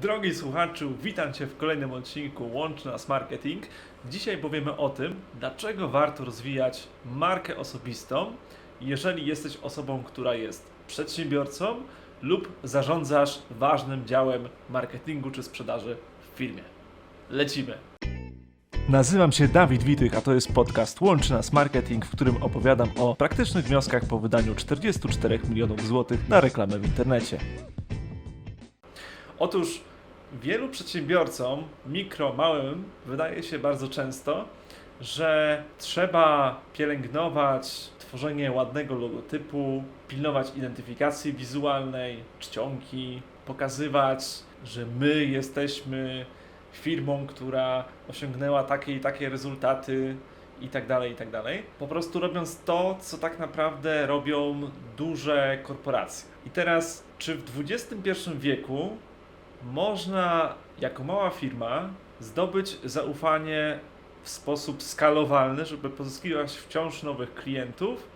Drogi słuchaczu, witam Cię w kolejnym odcinku Łączy Nas Marketing. Dzisiaj powiemy o tym, dlaczego warto rozwijać markę osobistą, jeżeli jesteś osobą, która jest przedsiębiorcą lub zarządzasz ważnym działem marketingu czy sprzedaży w firmie. Lecimy! Nazywam się Dawid Witych, a to jest podcast Łączy Nas Marketing, w którym opowiadam o praktycznych wnioskach po wydaniu 44 milionów złotych na reklamę w internecie. Otóż wielu przedsiębiorcom, mikro, małym, wydaje się bardzo często, że trzeba pielęgnować tworzenie ładnego logotypu, pilnować identyfikacji wizualnej, czcionki, pokazywać, że my jesteśmy firmą, która osiągnęła takie i takie rezultaty i tak dalej, i tak dalej. Po prostu robiąc to, co tak naprawdę robią duże korporacje. I teraz, czy w XXI wieku można jako mała firma zdobyć zaufanie w sposób skalowalny, żeby pozyskiwać wciąż nowych klientów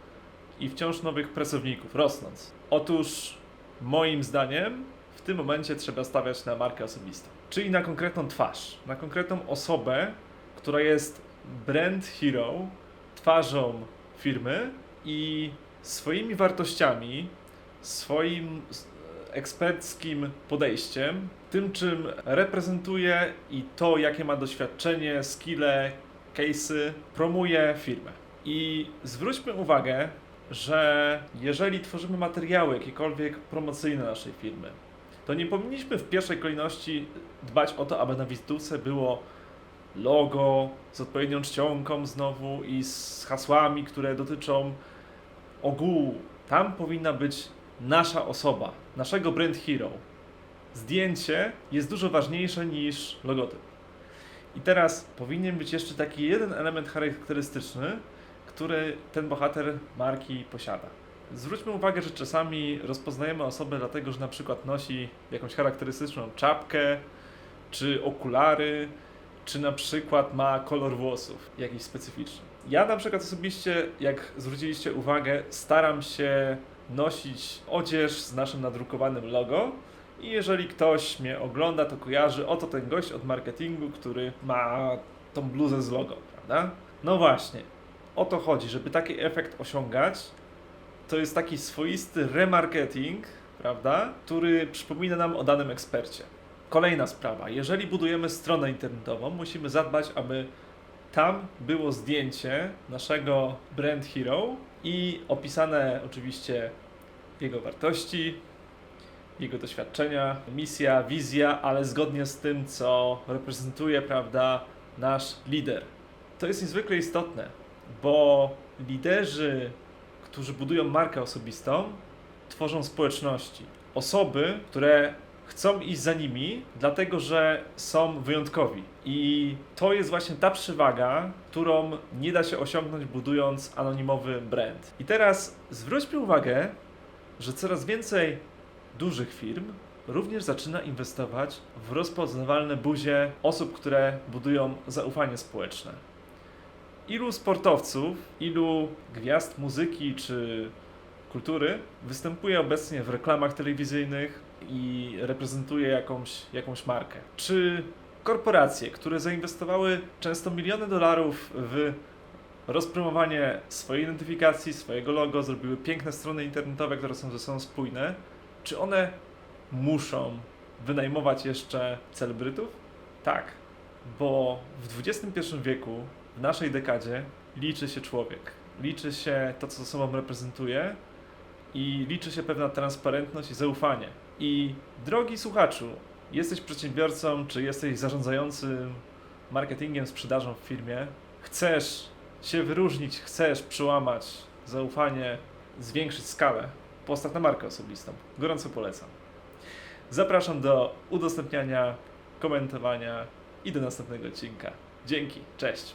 i wciąż nowych pracowników, rosnąc. Otóż moim zdaniem w tym momencie trzeba stawiać na markę osobistą, czyli na konkretną twarz, na konkretną osobę, która jest brand hero, twarzą firmy i swoimi wartościami, swoim eksperckim podejściem, tym czym reprezentuje i to, jakie ma doświadczenie, skille, case'y, promuje firmę. I zwróćmy uwagę, że jeżeli tworzymy materiały jakiekolwiek promocyjne naszej firmy, to nie powinniśmy w pierwszej kolejności dbać o to, aby na wizytówce było logo z odpowiednią czcionką znowu i z hasłami, które dotyczą ogółu. Tam powinna być nasza osoba, naszego brand hero. Zdjęcie jest dużo ważniejsze niż logotyp. I teraz powinien być jeszcze taki jeden element charakterystyczny, który ten bohater marki posiada. Zwróćmy uwagę, że czasami rozpoznajemy osobę dlatego, że na przykład nosi jakąś charakterystyczną czapkę, czy okulary, czy na przykład ma kolor włosów jakiś specyficzny. Ja na przykład osobiście, jak zwróciliście uwagę, staram się nosić odzież z naszym nadrukowanym logo. I jeżeli ktoś mnie ogląda, to kojarzy, oto ten gość od marketingu, który ma tą bluzę z logo, prawda? No właśnie, o to chodzi, żeby taki efekt osiągać, to jest taki swoisty remarketing, prawda? Który przypomina nam o danym ekspercie. Kolejna sprawa, jeżeli budujemy stronę internetową, musimy zadbać, aby tam było zdjęcie naszego brand hero i opisane oczywiście jego wartości, jego doświadczenia, misja, wizja, ale zgodnie z tym, co reprezentuje, prawda, nasz lider. To jest niezwykle istotne, bo liderzy, którzy budują markę osobistą, tworzą społeczności. Osoby, które chcą iść za nimi, dlatego że są wyjątkowi. I to jest właśnie ta przewaga, którą nie da się osiągnąć budując anonimowy brand. I teraz zwróćmy uwagę, że coraz więcej dużych firm również zaczyna inwestować w rozpoznawalne buzie osób, które budują zaufanie społeczne. Ilu sportowców, ilu gwiazd muzyki czy kultury występuje obecnie w reklamach telewizyjnych i reprezentuje jakąś, jakąś markę? Czy korporacje, które zainwestowały często miliony dolarów w rozpromowanie swojej identyfikacji, swojego logo, zrobiły piękne strony internetowe, które są ze sobą spójne, czy one muszą wynajmować jeszcze celebrytów? Tak, bo w XXI wieku, w naszej dekadzie, liczy się człowiek. Liczy się to, co sobą reprezentuje i liczy się pewna transparentność i zaufanie. I drogi słuchaczu, jesteś przedsiębiorcą, czy jesteś zarządzającym marketingiem, sprzedażą w firmie, chcesz się wyróżnić, chcesz przełamać zaufanie, zwiększyć skalę, postaw na markę osobistą. Gorąco polecam. Zapraszam do udostępniania, komentowania i do następnego odcinka. Dzięki, cześć.